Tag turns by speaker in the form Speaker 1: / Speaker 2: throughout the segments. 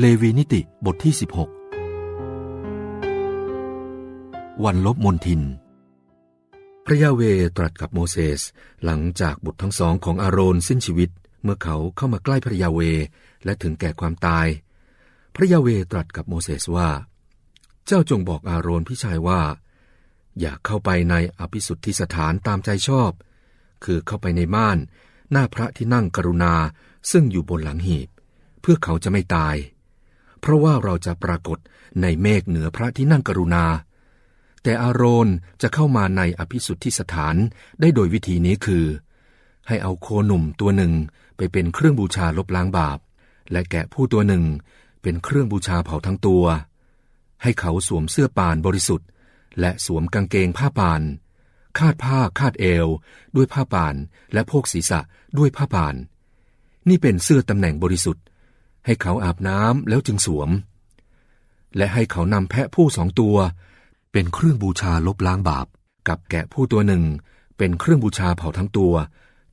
Speaker 1: เลวีนิติบทที่ 16 วันลบมนทิน พระยาเวตรัสกับโมเสสหลังจากบุตรทั้งสองของอาโรนสิ้นชีวิต เมื่อเขาเข้ามาใกล้พระยาเวและถึงแก่ความตาย พระยาเวตรัสกับโมเสสว่า เจ้าจงบอกอาโรนพี่ชายว่า อย่าเข้าไปในอภิสุทธิสถานตามใจชอบ คือเข้าไปในม่าน หน้าพระที่นั่งกรุณาซึ่งอยู่บนหลังหีบ เพื่อเขาจะไม่ตาย เพราะว่าเราจะปรากฏในเมฆเหนือพระที่นั่งกรุณา แต่อาโรนจะเข้ามาในอภิสุทธิสถานได้โดยวิธีนี้คือ ให้เอาโคหนุ่มตัวหนึ่งไปเป็นเครื่องบูชาลบล้างบาป และแกะผู้ตัวหนึ่งเป็นเครื่องบูชาเผาทั้งตัว ให้เขาสวมเสื้อปานบริสุทธิ์ และสวมกางเกงผ้าปานคาดผ้าคาดเอว ด้วยผ้าปาน และโพกศีรษะด้วยผ้าปาน นี่เป็นเสื้อตำแหน่งบริสุทธิ์ ให้เขาอาบน้ำแล้วจึงสวม และให้เขานำแพะผู้สองตัว เป็นเครื่องบูชาลบล้างบาป กับแกะผู้ตัวหนึ่ง เป็นเครื่องบูชาเผาทั้งตัว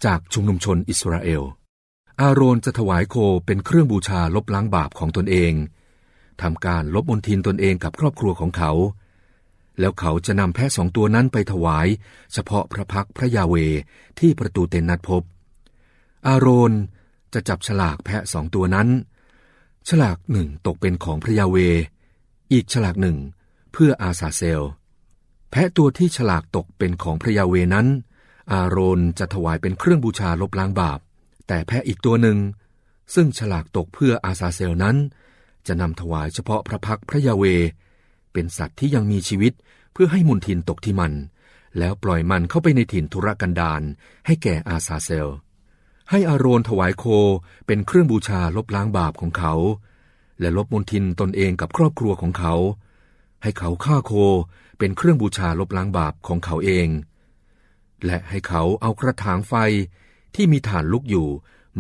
Speaker 1: จากชุมนุมชนอิสราเอล อาโรนจะถวายโคเป็นเครื่องบูชาลบล้างบาปของตนเองทำการลบมนทินตนเองกับครอบครัวของเขา แล้วเขาจะนำแพะสองตัวนั้นไปถวาย เฉพาะพระพักพระยาเวที่ประตูเต็นนัดพบ อาโรนจะจับฉลากแพะสองตัวนั้น ฉลากหนึ่งตกเป็นของพระยาเว อีกฉลากหนึ่งเพื่ออาซาเซล แพะตัวที่ฉลากตกเป็นของพระยาเวนั้น อาโรนจะถวายเป็นเครื่องบูชาลบล้างบาป แต่แพะอีกตัวหนึ่ง ซึ่งฉลากตกเพื่ออาซาเซลนั้น จะนำถวายเฉพาะพระพักพระยาเว เป็นสัตว์ที่ยังมีชีวิตเพื่อให้มุนทินตกที่มัน แล้วปล่อยมันเข้าไปในถิ่นทุรกันดารให้แก่อาซาเซล ให้อาโรนถวายโคเป็นเครื่องบูชาลบล้างบาปของเขา และลบมนทินตนเองกับครอบครัวของเขา ให้เขาฆ่าโคเป็นเครื่องบูชาลบล้างบาปของเขาเอง และให้เขาเอากระถางไฟที่มีฐานลุกอยู่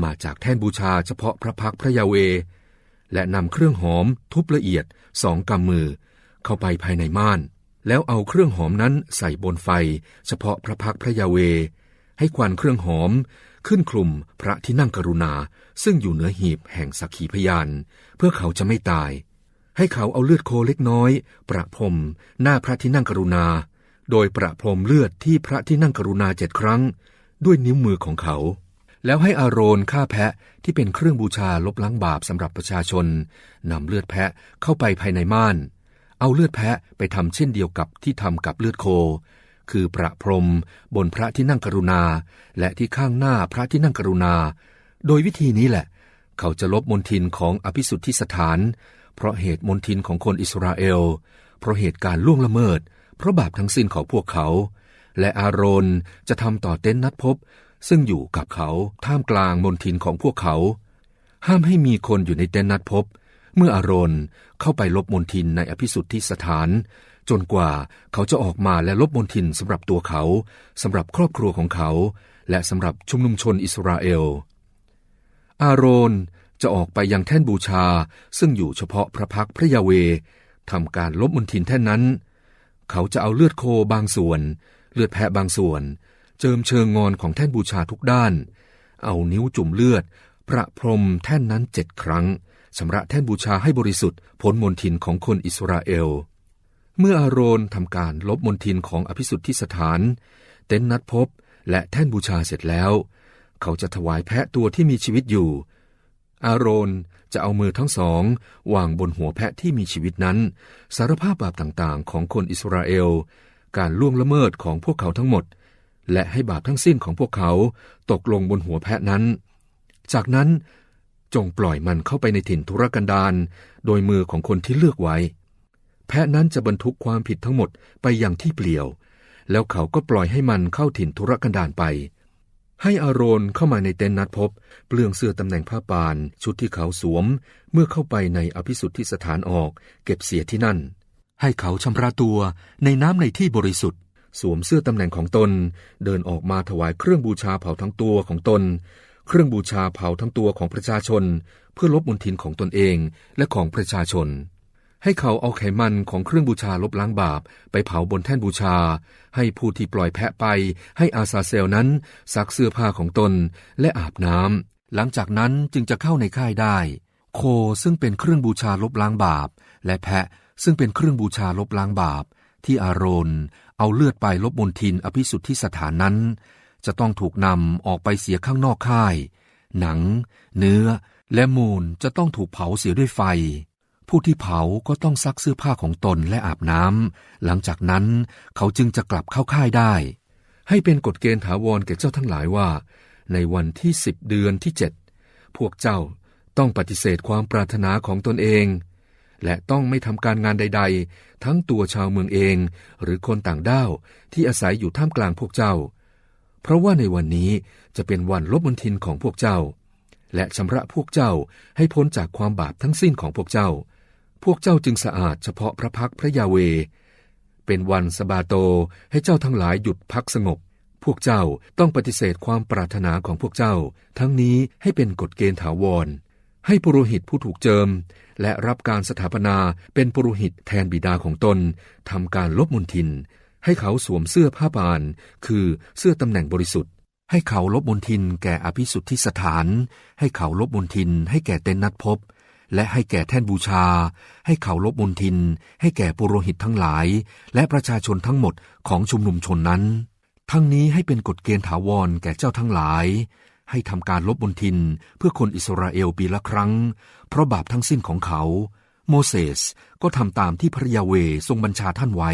Speaker 1: มาจากแท่นบูชาเฉพาะพระพักพระยาเว และนำเครื่องหอมทุบละเอียดสองกำมือเข้าไปภายในม่าน แล้วเอาเครื่องหอมนั้นใส่บนไฟ เฉพาะพระพักพระยาเว ให้ควันเครื่องหอม ขึ้นคลุมพระที่นั่งกรุณา ซึ่งอยู่เหนือหีบแห่งสักขีพยาน เพื่อเขาจะไม่ตาย ให้เขาเอาเลือดโคเล็กน้อย ประพรมหน้าพระที่นั่งกรุณา โดยประพรมเลือดที่พระที่นั่งกรุณาเจ็ดครั้ง ด้วยนิ้วมือของเขา แล้วให้อาโรนฆ่าแพะที่เป็นเครื่องบูชาลบล้างบาปสำหรับประชาชนนำเลือดแพะเข้าไปภายในม่าน เอาเลือดแพะไปทำเช่นเดียวกับที่ทำกับเลือดโค คือประพรมบนพระที่นั่งกรุณา และที่ข้างหน้าพระที่นั่งกรุณา โดยวิธีนี้แหละ เขาจะลบมนทินของอภิสุทธิสถาน เพราะเหตุมนทินของคนอิสราเอล เพราะเหตุการล่วงละเมิด เพราะบาปทั้งสิ้นของพวกเขา และอาโรนจะทำต่อเต็นท์นัดพบ ซึ่งอยู่กับเขาท่ามกลางมนทินของพวกเขา ห้ามให้มีคนอยู่ในเต็นท์นัดพบ เมื่ออาโรนเข้าไปลบมนทินในอภิสุทธิสถาน จนกว่าเขาจะออกมาและลบมนทินสำหรับตัวเขาสำหรับครอบครัวของเขา และสำหรับชุมนุมชนอิสราเอล อาโรนจะออกไปยังแท่นบูชาซึ่งอยู่เฉพาะพระพักพระยาเวทำการลบมนทินแท่นนั้น เขาจะเอาเลือดโคบางส่วน เลือดแพะบางส่วน เจิมเชิงงอนของแท่นบูชาทุกด้าน เอานิ้วจุ่มเลือด ประพรมแท่นนั้นเจ็ดครั้งชำระแท่นบูชาให้บริสุทธิ์พ้นมนทินของคนอิสราเอล เมื่ออาโรนทำการลบมนทินของอภิสุทธิสถาน เต็นนัดพบและแท่นบูชาเสร็จแล้ว เขาจะถวายแพะตัวที่มีชีวิตอยู่ อาโรนจะเอามือทั้งสองวางบนหัวแพะที่มีชีวิตนั้น สารภาพบาปต่างๆ ของคนอิสราเอล การล่วงละเมิดของพวกเขาทั้งหมด และให้บาปทั้งสิ้นของพวกเขาตกลงบนหัวแพะนั้น จากนั้นจงปล่อยมันเข้าไปในถิ่นทุรกันดารโดยมือของคนที่เลือกไว้ แพะนั้นจะบรรทุกความผิดทั้งหมดไปอยังที่เปลี่ยว แล้วเขาก็ปล่อยให้มันเข้าถิ่นทุรกันดารไป ให้อาโรนเข้ามาในเต็นท์นัดพบ เปลืองเสื้อตำแหน่งผ้าปาน ชุดที่เขาสวม เมื่อเข้าไปในอภิสุทธิสถานออก เก็บเสียที่นั่น ให้เขาชำระตัวในน้ำในที่บริสุทธิ์ สวมเสื้อตำแหน่งของตน เดินออกมาถวายเครื่องบูชาเผาทั้งตัวของตน เครื่องบูชาเผาทั้งตัวของประชาชน เพื่อลบมลทินของตนเองและของประชาชน ให้เขาเอาไขมันของเครื่องบูชาลบล้างบาป ไปเผาบนแท่นบูชา ให้ผู้ที่ปล่อยแพะไป ให้อาซาเซลนั้นซักเสื้อผ้าของตนและอาบน้ำหลังจากนั้นจึงจะเข้าในค่ายได้ โคซึ่งเป็นเครื่องบูชาลบล้างบาป และแพะซึ่งเป็นเครื่องบูชาลบล้างบาป ที่อาโรนเอาเลือดไปลบมนทินอภิสุทธิสถานนั้น จะต้องถูกนำออกไปเสียข้างนอกค่าย หนัง เนื้อ และมูลจะต้องถูกเผาเสียด้วยไฟ ผู้ที่เผาก็ต้องซักเสื้อผ้าของตนและอาบน้ำหลังจากนั้นเขาจึงจะกลับเข้าค่ายได้ ให้เป็นกฎเกณฑ์ถาวรแก่เจ้าทั้งหลายว่า ในวันที่สิบเดือนที่เจ็ดพวกเจ้าต้องปฏิเสธความปรารถนาของตนเอง และต้องไม่ทำการงานใด ๆ ทั้งตัวชาวเมืองเอง หรือคนต่างด้าวที่อาศัยอยู่ท่ามกลางพวกเจ้า เพราะว่าในวันนี้จะเป็นวันลบมนทินของพวกเจ้า และชำระพวกเจ้าให้พ้นจากความบาปทั้งสิ้นของพวกเจ้า พวกเจ้าจึงสะอาดเฉพาะพระพักพระยาเว เป็นวันสบาโตให้เจ้าทั้งหลายหยุดพักสงบ พวกเจ้าต้องปฏิเสธความปรารถนาของพวกเจ้า ทั้งนี้ให้เป็นกฎเกณฑ์ถาวร ให้ปุโรหิตผู้ถูกเจิม และรับการสถาปนาเป็นปุโรหิตแทนบิดาของตนทำการลบมนทิน ให้เขาสวมเสื้อผ้าบาน คือเสื้อตำแหน่งบริสุทธิ์ให้เขาลบมนทินแก่อภิสุทธิสถาน ให้เขาลบมนทินให้แก่เต็นนัดพบ และให้แก่แท่นบูชา ให้เขาลบมนทิน ให้แก่ปุโรหิตทั้งหลาย และประชาชนทั้งหมดของชุมนุมชนนั้น ทั้งนี้ให้เป็นกฎเกณฑ์ถาวรแก่เจ้าทั้งหลาย ให้ทำการลบบนทินเพื่อคนอิสราเอลปีละครั้ง เพราะบาปทั้งสิ้นของเขา โมเสสก็ทำตามที่พระยาเวทรงบัญชาท่านไว้